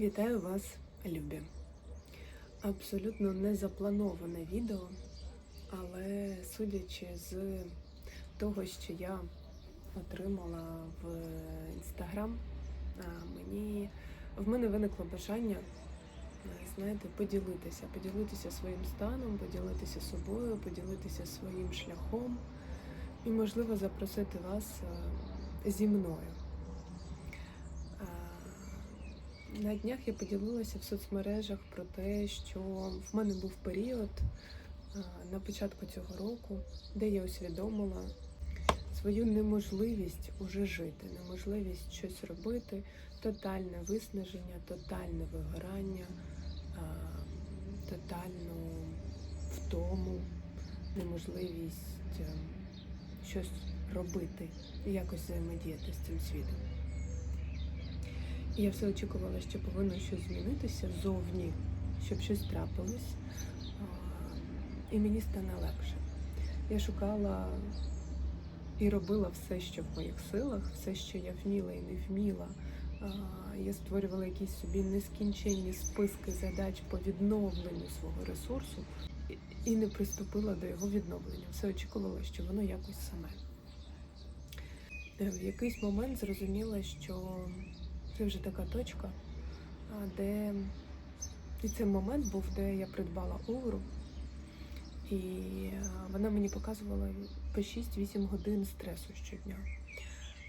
Вітаю вас, любі. Абсолютно не заплановане відео, але судячи з того, що я отримала в інстаграм, мені в мене виникло бажання, знаєте, поділитися, поділитися своїм станом, поділитися собою, поділитися своїм шляхом і, можливо, запросити вас е, зі мною. На днях я поділилася в соцмережах про те, що в мене був період на початку цього року, де я усвідомила свою неможливість уже жити, неможливість щось робити, тотальне виснаження, тотальне вигорання, тотальну втому, неможливість е, щось робити і якось взаємодіяти з цим світом. Я все очікувала, що повинно щось змінитися зовні, щоб щось трапилось, і мені стане легше. Я шукала і робила все, що в моїх силах, все, що я вміла і не вміла. Я створювала якісь собі нескінченні списки задач по відновленню свого ресурсу і- і не приступила до його відновлення. Все очікувала, що воно якось саме. Е, В якийсь момент зрозуміла, що це вже така точка, де і цей момент був, де я придбала оуру, і вона мені показувала по 6-8 годин стресу щодня.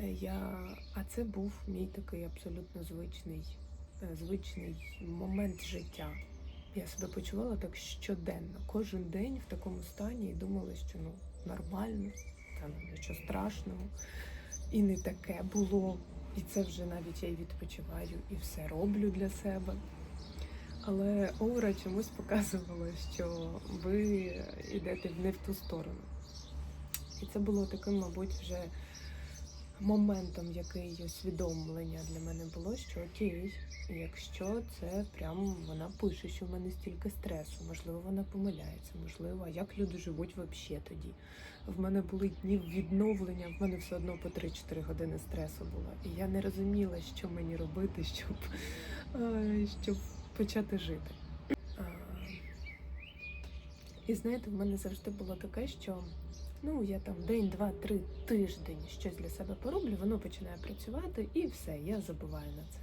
Е, Я... А це був мій такий абсолютно звичний, е, звичний момент життя. Я себе почувала так щоденно, кожен день в такому стані і думала, що ну нормально, там нічого страшного. І не таке було. І це вже навіть я й відпочиваю і все роблю для себе. Але Оура чомусь показувала, що ви йдете не в ту сторону. І це було таким, мабуть, вже моментом, який усвідомлення для мене було, що окей, якщо це прям вона пише, що в мене стільки стресу, можливо, вона помиляється, можливо, а як люди живуть взагалі тоді. В мене були дні відновлення, в мене все одно по 3-4 години стресу було. І я не розуміла, що мені робити, щоб, е, щоб почати жити. І знаєте, в мене завжди було таке, що ну я там день, два, три, тиждень щось для себе пороблю, воно починає працювати і все, я забуваю на це.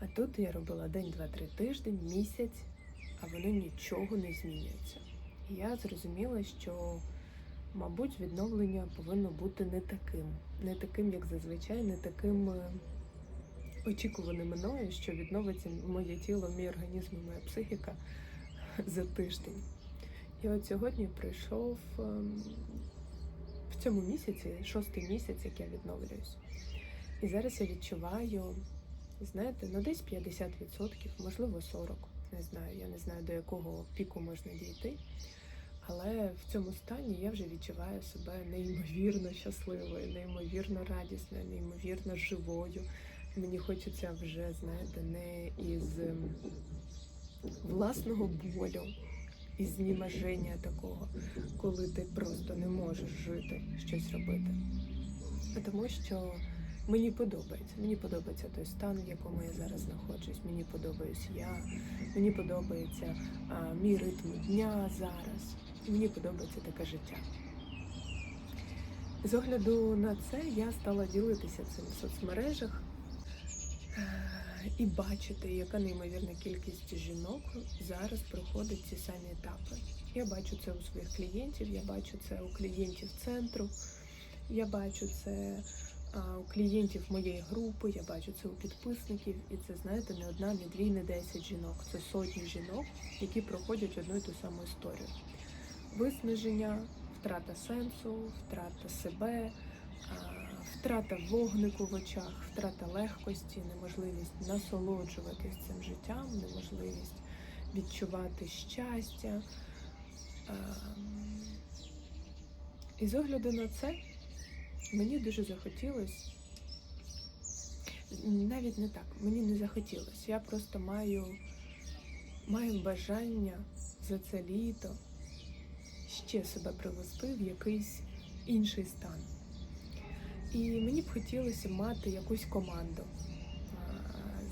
А тут я робила день, два, три тиждень, місяць, а воно нічого не змінюється. І я зрозуміла, що, мабуть, відновлення повинно бути не таким, не таким, як зазвичай, не таким е, очікуваним мною, що відновиться моє тіло, мій організм і моя психіка за тиждень. І от сьогодні прийшов ем, в цьому місяці, шостий місяць, як я відновлююсь. І зараз я відчуваю, знаєте, ну десь 50%, можливо 40%. Не знаю, я не знаю, до якого піку можна дійти. Але в цьому стані я вже відчуваю себе неймовірно щасливою, неймовірно радісною, неймовірно живою. Мені хочеться вже, знаєте, не із ем, власного болю, із знімаження такого, коли ти просто не можеш жити, щось робити. Тому що мені подобається. Мені подобається той стан, в якому я зараз знаходжусь. Мені подобаюсь я, мені подобається а, мій ритм дня зараз. І мені подобається таке життя. З огляду на це я стала ділитися цим в соцмережах і бачити, яка неймовірна кількість жінок зараз проходить ці самі етапи. Я бачу це у своїх клієнтів, я бачу це у клієнтів центру, я бачу це у клієнтів моєї групи, я бачу це у підписників, і це знаєте не одна, не дві, не десять жінок. Це сотні жінок, які проходять одну і ту саму історію. Виснаження, втрата сенсу, втрата себе, втрата вогнику в очах, втрата легкості, неможливість насолоджуватись цим життям, неможливість відчувати щастя. Ем, І з огляду на це мені дуже захотілося, навіть не так, мені не захотілося. Я просто маю, маю бажання за це літо ще себе привести в якийсь інший стан. І мені б хотілося мати якусь команду.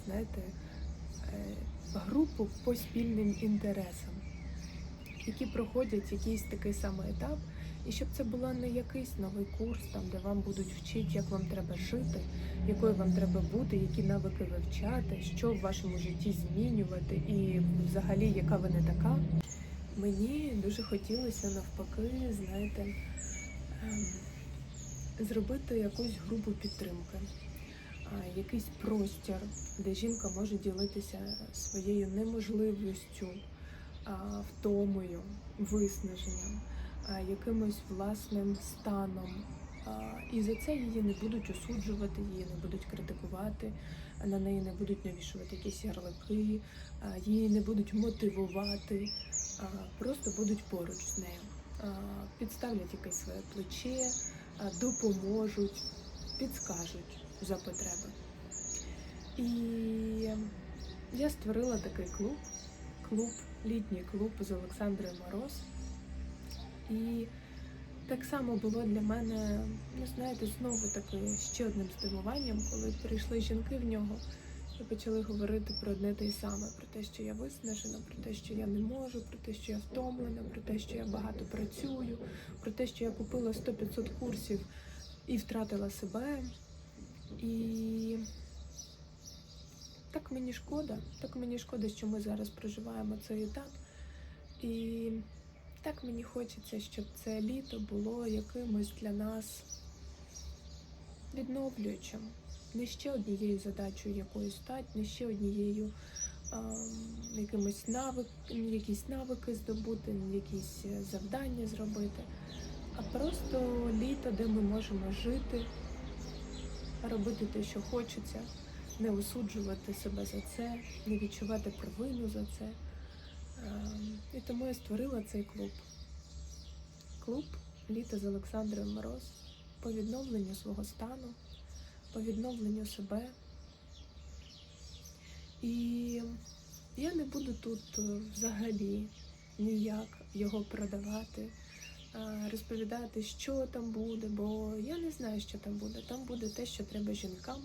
Знаєте, групу по спільним інтересам, які проходять якийсь такий самий етап. І щоб це була не якийсь новий курс, там де вам будуть вчити, як вам треба жити, якою вам треба бути, які навики вивчати, що в вашому житті змінювати, і взагалі яка ви не така. Мені дуже хотілося навпаки, знаєте, ем, зробити якусь групу підтримки, якийсь простір, де жінка може ділитися своєю неможливістю, втомою, виснаженням, якимось власним станом. І за це її не будуть осуджувати, її не будуть критикувати, на неї не будуть навішувати якісь ярлики, її не будуть мотивувати, просто будуть поруч з нею, підставлять якесь своє плече, допоможуть, підскажуть за потреби. І я створила такий клуб, клуб, літній клуб з Олександрою Мороз. І так само було для мене, ну знаєте, знову таке ще одним здивуванням, коли прийшли жінки в нього і почали говорити про одне те й саме, про те, що я виснажена, про те, що я не можу, про те, що я втомлена, про те, що я багато працюю, про те, що я купила 100-500 курсів і втратила себе. І так мені шкода, так мені шкода, що ми зараз проживаємо цей етап. І так мені хочеться, щоб це літо було якимось для нас відновлюючим. Не ще однією задачею якоюсь стати, не ще однією ем, якимось навик, якісь навики здобути, якісь е, завдання зробити, а просто літо, де ми можемо жити, робити те, що хочеться, не осуджувати себе за це, не відчувати провину за це. Ем, І тому я створила цей клуб. Клуб Літо з Олександрою Мороз по відновленню свого стану, по відновленню себе. І я не буду тут е, взагалі ніяк його продавати, е, розповідати, що там буде, бо я не знаю, що там буде. Там буде те, що треба жінкам.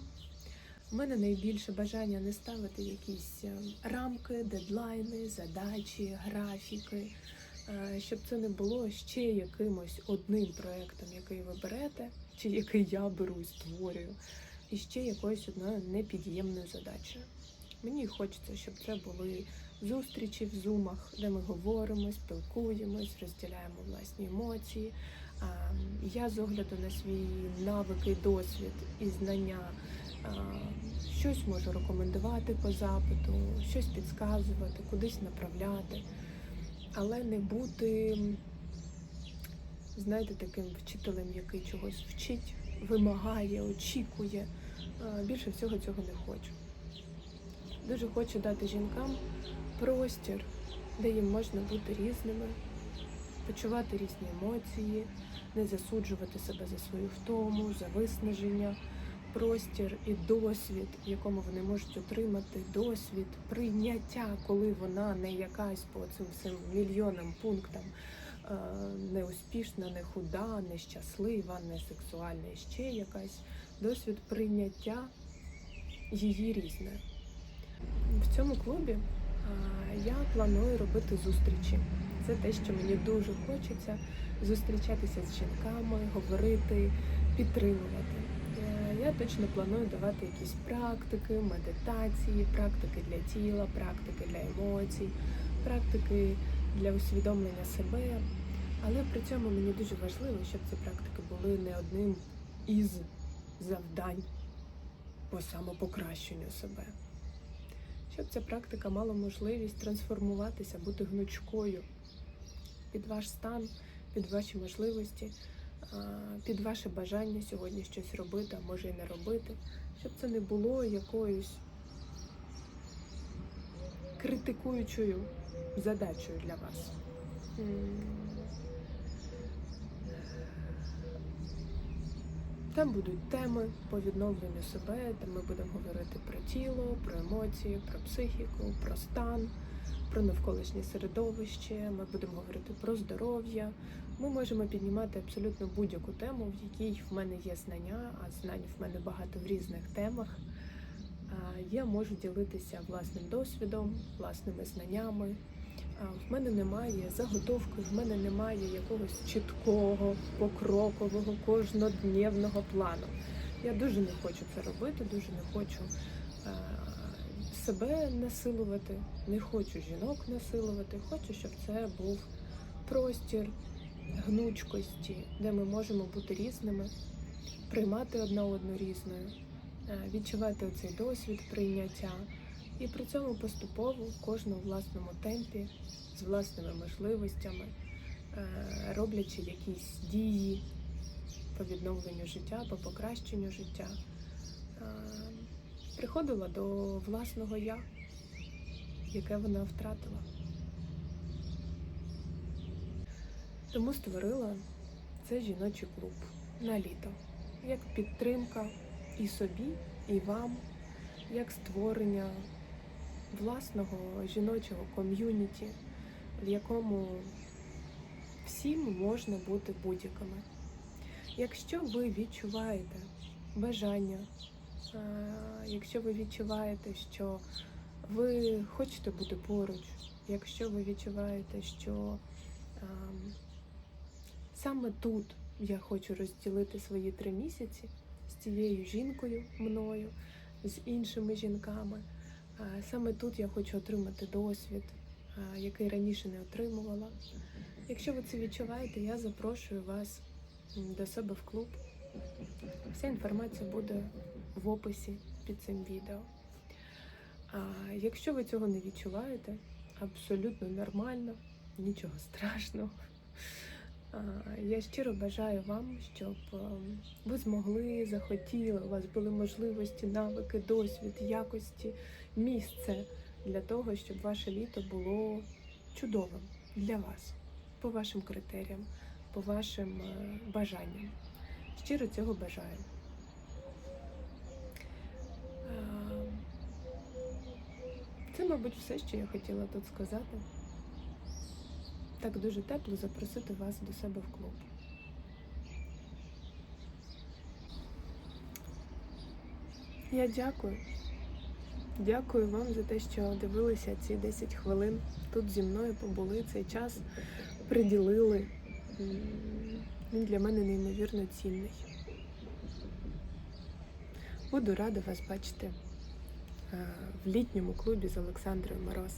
У мене найбільше бажання не ставити якісь е, рамки, дедлайни, задачі, графіки, щоб це не було ще якимось одним проєктом, який ви берете, чи який я беру і створюю, і ще якоюсь одною непід'ємною задачею. Мені хочеться, щоб це були зустрічі в зумах, де ми говоримо, спілкуємось, розділяємо власні емоції. Я з огляду на свій навики, досвід і знання щось можу рекомендувати по запиту, щось підказувати, кудись направляти, але не бути, знаєте, таким вчителем, який чогось вчить, вимагає, очікує. Більше всього цього не хочу. Дуже хочу дати жінкам простір, де їм можна бути різними, почувати різні емоції, не засуджувати себе за свою втому, за виснаження, простір і досвід, в якому вони можуть отримати досвід, прийняття, коли вона не якась по цим всім мільйонам пунктам е, не успішна, не худа, не щаслива, не сексуальна, ще якась досвід прийняття її різне. В цьому клубі я планую робити зустрічі. Це те, що мені дуже хочеться зустрічатися з жінками, говорити, підтримувати. Е, Я точно планую давати якісь практики, медитації, практики для тіла, практики для емоцій, практики для усвідомлення себе. Але при цьому мені дуже важливо, щоб ці практики були не одним із завдань по самопокращенню себе. Щоб ця практика мала можливість трансформуватися, бути гнучкою під ваш стан, під ваші можливості, під ваше бажання сьогодні щось робити, а може і не робити, щоб це не було якоюсь критикуючою задачею для вас. Там будуть теми по відновленню себе, де ми будемо говорити про тіло, про емоції, про психіку, про стан, про навколишнє середовище. Ми будемо говорити про здоров'я. Ми можемо піднімати абсолютно будь-яку тему, в якій в мене є знання, а знань в мене багато в різних темах. Я можу ділитися власним досвідом, власними знаннями. В мене немає заготовки, в мене немає якогось чіткого, покрокового, кожнодневного плану. Я дуже не хочу це робити, дуже не хочу себе насилувати, не хочу жінок насилувати. Хочу, щоб це був простір гнучкості, де ми можемо бути різними, приймати одна одну різною, відчувати цей досвід прийняття. І при цьому поступово кожну у власному темпі, з власними можливостями, е, роблячи якісь дії по відновленню життя, по покращенню життя, е, приходила до власного я, яке вона втратила. Тому створила цей жіночий клуб на літо як підтримка і собі, і вам, як створення власного жіночого ком'юніті, в якому всім можна бути будь-якими. Якщо ви відчуваєте бажання, е, якщо ви відчуваєте, що ви хочете бути поруч, якщо ви відчуваєте, що ем, саме тут я хочу розділити свої три місяці з цією жінкою мною, з іншими жінками. Е, Саме тут я хочу отримати досвід, е, який раніше не отримувала. Якщо ви це відчуваєте, я запрошую вас до себе в клуб. Вся інформація буде в описі під цим відео. А якщо ви цього не відчуваєте, абсолютно нормально, нічого страшного. Я щиро бажаю вам, щоб ем, ви змогли, захотіли, у вас були можливості, навики, досвід, якості, місце для того, щоб ваше літо було чудовим для вас, по вашим критеріям, по вашим е, бажанням. Щиро цього бажаю. Е, Це, мабуть, все, що я хотіла тут сказати. Так дуже тепло запросити вас до себе в клуб. Я дякую. Дякую вам за те, що дивилися ці 10 хвилин. Тут зі мною побули цей час, приділили. Він для мене неймовірно цінний. Буду рада вас бачити в літньому клубі з Олександрою Мороз.